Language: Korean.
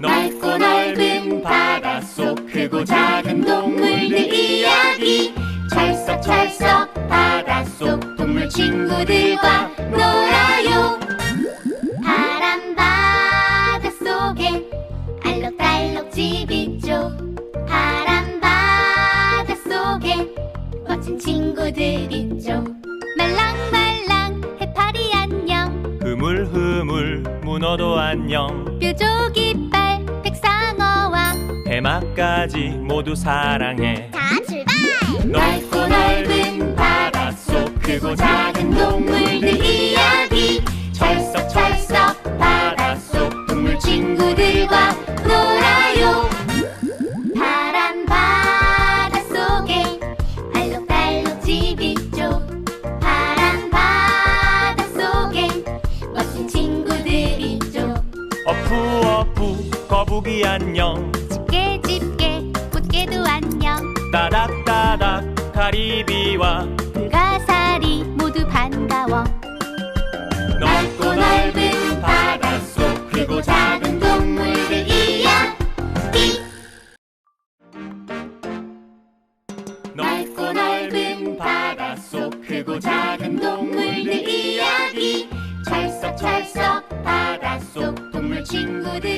넓고 넓은 바닷속 크고 작은 동물들 이야기. 철썩철썩 바닷속 동물 친구들과 놀아요. 파란 바닷속에 알록달록 집 있죠. 파란 바닷속에 멋진 친구들 있죠. 말랑말랑 문어도 안녕. 뾰족 이빨 백상어와 해마까지 모두 사랑해. 자 출발! 넓고 넓은 어푸 거북이 안녕. 집게 집게 꽃게도 안녕. 따닥따닥 가리비와. 불가사리 모두 반가워. 넓고 넓은 바닷속 크고 작은 동물들 이야기 넓고 넓은 바닷속 크고 작은 동물들 이야기 철썩철썩 ஒரு